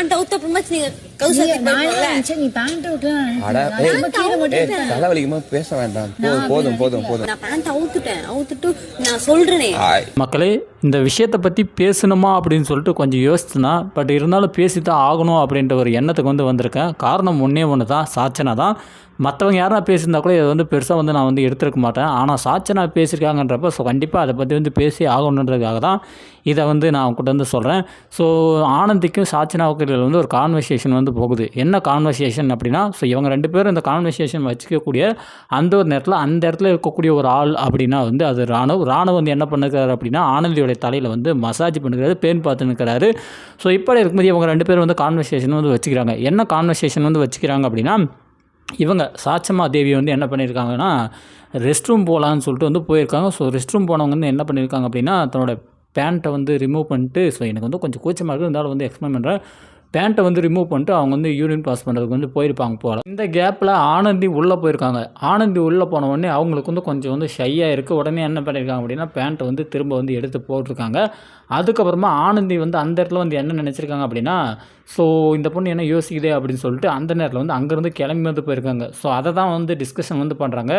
Pant அவுத்த அப்புறமா பேச வேண்டாம். போதும் போதும் போதும். நான் சொல்றேனே. மக்களே இந்த விஷயத்தை பற்றி பேசணுமா அப்படின்னு சொல்லிட்டு கொஞ்சம் யோசிச்சுனா பட் இருந்தாலும் பேசி தான் ஆகணும் அப்படின்ற ஒரு எண்ணத்துக்கு வந்து வந்திருக்கேன். காரணம் ஒன்றே ஒன்று தான் சாச்சனை தான். மற்றவங்க யாரா பேசியிருந்தா கூட இதை வந்து பெருசாக வந்து நான் வந்து எடுத்துருக்க மாட்டேன். ஆனால் சாச்சனா பேசியிருக்காங்கன்றப்ப ஸோ கண்டிப்பாக அதை பற்றி வந்து பேசி ஆகணுன்றதுக்காக தான் இதை வந்து நான் உங்ககிட்ட வந்து சொல்கிறேன் ஸோ ஆனந்திக்கும் சாச்சனாவுக்கு இடையில வந்து ஒரு கான்வர்சேஷன் வந்து போகுது. என்ன கான்வர்சேஷன் அப்படின்னா ஸோ இவங்க ரெண்டு பேரும் இந்த கான்வர்சேஷன் வச்சுக்கக்கூடிய அந்த ஒரு நேரத்தில் அந்த இடத்துல இருக்கக்கூடிய ஒரு ஆள் அப்படின்னா வந்து அது ராணுவ. ராணுவ வந்து என்ன பண்ணுறாரு அப்படின்னா ஆனந்தியோடைய தலையில் வந்து மசாஜ் பண்ணுறாரு பேன் பார்த்து நிற்கிறாரு ஸோ இப்படி இருக்கும்போது இவங்க ரெண்டு பேரும் வந்து கான்வர்சேஷன் வந்து வச்சுக்கிறாங்க. என்ன கான்வர்சேஷன் வந்து வச்சுக்கிறாங்க அப்படின்னா இவங்க சாச்சம்மா தேவி வந்து என்ன பண்ணியிருக்காங்கன்னா ரெஸ்ட் ரூம் போகலான்னு சொல்லிட்டு வந்து போயிருக்காங்க. ஸோ ரெஸ்ட் ரூம் போனவங்க வந்து என்ன பண்ணியிருக்காங்க அப்படின்னா தன்னோட பேண்ட்டை வந்து ரிமூவ் பண்ணிட்டு ஸோ எனக்கு வந்து கொஞ்சம் கூச்சமாக இருக்குது இருந்தாலும் வந்து எக்ஸ்பிளைன் பண்ணுறேன் பேண்ட்டை வந்து ரிமூவ் பண்ணிட்டு அவங்க வந்து யூரின் பாஸ் பண்ணுறதுக்கு வந்து போயிருப்பாங்க போல. இந்த கேப்பில் ஆனந்தி உள்ளே போயிருக்காங்க. ஆனந்தி உள்ளே போன உடனே அவங்களுக்கு வந்து கொஞ்சம் வந்து ஷையாக இருக்குது உடனே என்ன பண்ணியிருக்காங்க அப்படின்னா பேண்ட்டை வந்து திரும்ப வந்து எடுத்து போட்டிருக்காங்க. அதுக்கப்புறமா ஆனந்தி வந்து அந்த இடத்துல வந்து என்ன நினச்சிருக்காங்க அப்படின்னா ஸோ இந்த பொண்ணு என்ன யோசிக்குதே அப்படின்னு சொல்லிட்டு அந்த நேரத்தில் வந்து அங்கேருந்து கிளம்பி வந்து போயிருக்காங்க. ஸோ அதை தான் வந்து டிஸ்கஷன் வந்து பண்ணுறாங்க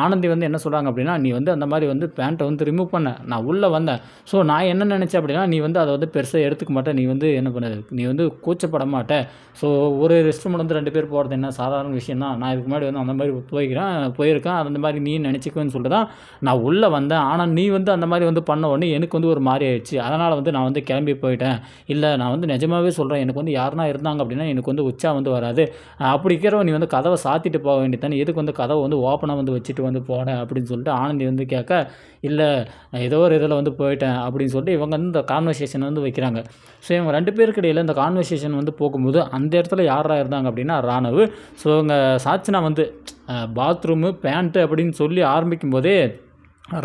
ஆனந்தி வந்து என்ன சொல்கிறாங்க அப்படின்னா நீ வந்து அந்த மாதிரி வந்து பேண்ட்டை வந்து ரிமூவ் பண்ண. நான் உள்ளே வந்தேன். ஸோ நான் என்ன நினச்சேன் அப்படின்னா நீ வந்து அதை வந்து பெருசாக எடுத்துக்க மாட்டேன். நீ வந்து என்ன பண்ணுறது நீ வந்து கூச்சப்பட மாட்டேன் ஸோ ஒரு ரெஸ்ட் ரூம் வந்து ரெண்டு பேர் போகிறது என்ன சாதாரண விஷயம் தான் நான் இதுக்கு முன்னாடி வந்து அந்த மாதிரி போய்க்கிறேன் போயிருக்கேன் அந்த மாதிரி நீ நினச்சிக்குவேன்னு சொல்லிட்டு தான் நான் உள்ளே வந்தேன். ஆனால் நீ வந்து அந்த மாதிரி வந்து பண்ண உடனே எனக்கு வந்து ஒரு மாதிரி ஆயிடுச்சு. அதனால் வந்து நான் வந்து கிளம்பி போயிட்டேன். இல்லை நான் வந்து நிஜமாகவே சொல்கிறேன் எனக்கு வந்து யாருனா இருந்தாங்க அப்படின்னா எனக்கு வந்து உச்சா வந்து வராது. அப்படி இருக்கிறவன் நீ வந்து கதவை சாத்திட்டு போக வேண்டியதானே எதுக்கு வந்து கதவை வந்து ஓப்பனாக வந்து வச்சுட்டு வந்து போனேன் அப்படின்னு சொல்லிட்டு ஆனந்தி வந்து கேட்க இல்லை ஏதோ ஒரு இதில் வந்து போயிட்டேன் அப்படின்னு சொல்லிட்டு இவங்க வந்து இந்த கான்வர்சேஷன் வந்து வைக்கிறாங்க. ஸோ இவங்க ரெண்டு பேருக்கு இடையில் இந்த கான்வர்சேஷன் வந்து போகும்போது அந்த இடத்துல யாரா இருந்தாங்க அப்படின்னா ராணவ். ஸோ இவங்க சாச்சினா வந்து பாத்ரூமு பேண்ட்டு அப்படின்னு சொல்லி ஆரம்பிக்கும் போதே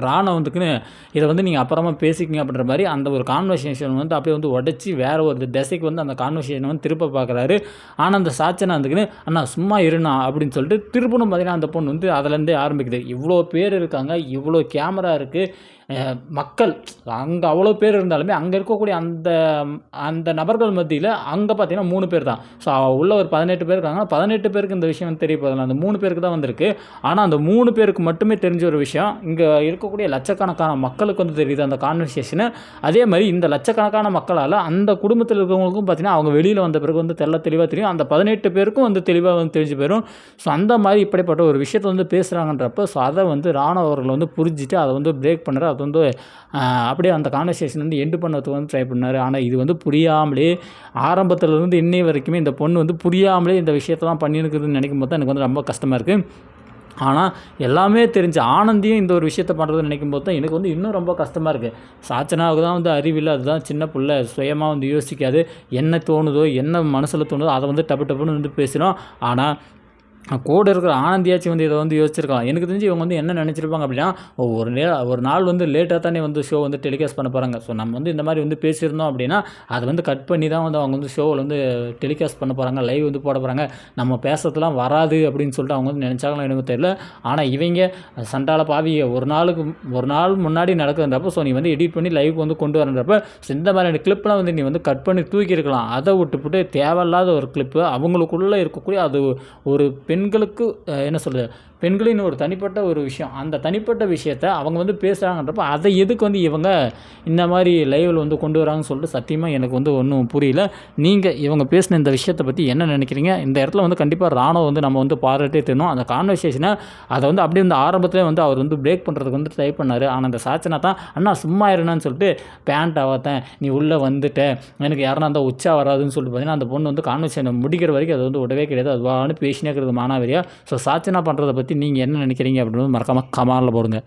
ராணவ் வந்துக்குன்னு இதை வந்து நீங்கள் அப்புறமா பேசிக்கிங்க அப்படின்ற மாதிரி அந்த ஒரு கான்வர்சேஷன் வந்து அப்படியே வந்து உடச்சி வேறு ஒரு திசைக்கு வந்து அந்த கான்வர்சேஷனை வந்து திருப்ப பார்க்குறாரு ஆனால் அந்த சாச்சனா வந்துக்குன்னு அண்ணா சும்மா இருண்ணா அப்படின்னு சொல்லிட்டு திருப்பணும் பார்த்தீங்கன்னா அந்த பொண்ணு வந்து அதுலேருந்தே ஆரம்பிக்குது. இவ்வளோ பேர் இருக்காங்க இவ்வளோ கேமரா இருக்குது மக்கள் அங்கே அவ்வளோ பேர் இருந்தாலுமே அங்கே இருக்கக்கூடிய அந்த அந்த நபர்கள் மத்தியில் அங்கே பார்த்தீங்கன்னா மூணு பேர் தான். ஸோ உள்ள ஒரு பதினெட்டு பேர் இருக்காங்க. பதினெட்டு பேருக்கு இந்த விஷயம் வந்து தெரிய அந்த மூணு பேருக்கு தான் வந்திருக்கு. ஆனால் அந்த மூணு பேருக்கு மட்டுமே தெரிஞ்ச ஒரு விஷயம் இங்கே இருக்கக்கூடிய லட்சக்கணக்கான மக்களுக்கு வந்து தெரியுது அந்த கான்வர்சேஷனு அதே மாதிரி இந்த லட்சக்கணக்கான மக்களால் அந்த குடும்பத்தில் இருக்கிறவங்களுக்கும் பார்த்தீங்கன்னா அவங்க வெளியில் வந்த பிறகு வந்து தெல்ல தெளிவாக தெரியும். அந்த பதினெட்டு பேருக்கும் வந்து தெளிவாக வந்து தெரிஞ்சு போயிடும் ஸோ அந்த மாதிரி இப்படிப்பட்ட ஒரு விஷயத்தை வந்து பேசுகிறாங்கன்றப்போ ஸோ அதை வந்து ராணுவ அவர்கள் வந்து புரிஞ்சுட்டு அதை வந்து பிரேக் பண்ணுற அது வந்து அப்படியே அந்த கான்வர்சேஷன் வந்து எண்டு பண்ணதுக்கு வந்து ட்ரை பண்ணார். ஆனால் இது வந்து புரியாமலே ஆரம்பத்துலேருந்து இன்னை வரைக்குமே இந்த பொண்ணு வந்து புரியாமலே இந்த விஷயத்தெல்லாம் பண்ணியிருக்குதுன்னு நினைக்கும் போது தான் எனக்கு வந்து ரொம்ப கஷ்டமாக இருக்குது ஆனால் எல்லாமே தெரிஞ்ச ஆனந்தியும் இந்த ஒரு விஷயத்த பண்ணுறது நினைக்கும் போது தான் எனக்கு வந்து இன்னும் ரொம்ப கஷ்டமாக இருக்குது சாச்சனாவுக்கு தான் வந்து அறிவில்லை அதுதான் சின்ன பிள்ளை. சுயமாக வந்து யோசிக்காது. என்ன தோணுதோ என்ன மனசில் தோணுதோ அதை வந்து டப்பு டப்புன்னு வந்து பேசினோம் ஆனால் கூட இருக்கிற ஆனந்தியாச்சும் வந்து இதை வந்து யோசிச்சிருக்கலாம். எனக்கு தெரிஞ்சு இவங்க வந்து என்ன நினச்சிருப்பாங்க அப்படின்னா ஒரு நே ஒரு நாள் வந்து லேட்டாக தானே வந்து ஷோ வந்து டெலிகாஸ்ட் பண்ண போகிறாங்க ஸோ நம்ம வந்து இந்த மாதிரி வந்து பேசியிருந்தோம் அப்படின்னா அதை வந்து கட் பண்ணி தான் வந்து அவங்க வந்து ஷோவில் வந்து டெலிகாஸ்ட் பண்ண போகிறாங்க லைவ் வந்து போட போகிறாங்க நம்ம பேசுறதுலாம் வராது அப்படின்னு சொல்லிட்டு அவங்க வந்து நினச்சாங்களோ எனக்கு தெரியல. ஆனால் இவங்க சண்டால பாவி ஒரு நாளுக்கு ஒரு நாள் முன்னாடி நடக்குதுன்றப்ப ஸோ நீ வந்து எடிட் பண்ணி லைவ் வந்து கொண்டு வரன்றப்ப ஸோ இந்த மாதிரியான கிளிப்லாம் வந்து நீ வந்து கட் பண்ணி தூக்கியிருக்கலாம். அதை விட்டுப்புட்டு தேவையில்லாத ஒரு கிளிப்பு அவங்களுக்குள்ளே இருக்கக்கூடிய அது ஒரு பெண் பெண்களுக்கு என்ன சொல்கிறது பெண்களின் ஒரு தனிப்பட்ட ஒரு விஷயம். அந்த தனிப்பட்ட விஷயத்த அவங்க வந்து பேசுகிறாங்கன்றப்ப அதை எதுக்கு வந்து இவங்க இந்த மாதிரி லைவில் வந்து கொண்டு வராங்கன்னு சொல்லிட்டு சத்தியமாக எனக்கு வந்து ஒன்றும் புரியல. நீங்கள் இவங்க பேசின இந்த விஷயத்தை பற்றி என்ன நினைக்கிறீங்க? இந்த இடத்துல வந்து கண்டிப்பாக ராணுவம் வந்து நம்ம வந்து பாராட்டே தரணும். அந்த கான்வர்சேஷனை அதை வந்து அப்படியே வந்து ஆரம்பத்திலே வந்து அவர் வந்து பிரேக் பண்ணுறதுக்கு வந்து ட்ரை பண்ணார். ஆனால் அந்த சாச்சனா தான் அண்ணா சும்மா இருனான்னு சொல்லிட்டு பேண்ட் ஆகாத்தேன் நீ உள்ளே வந்துட்ட. எனக்கு யாருனா அந்த உச்சா வராதுன்னு சொல்லிட்டு பார்த்தீங்கன்னா அந்த பொண்ணு வந்து கான்வர்சேஷனை முடிக்கிற வரைக்கும் அது வந்து விடவே கிடையாது. அதுவானு பேசினே இருக்கிறது மானாவரியா? ஸோ சாச்சனா பண்ணுறதை பற்றி நீங்கள் என்ன நினைக்கிறீங்க அப்படின்னு மறக்காமல் கமாலில் போடுங்க.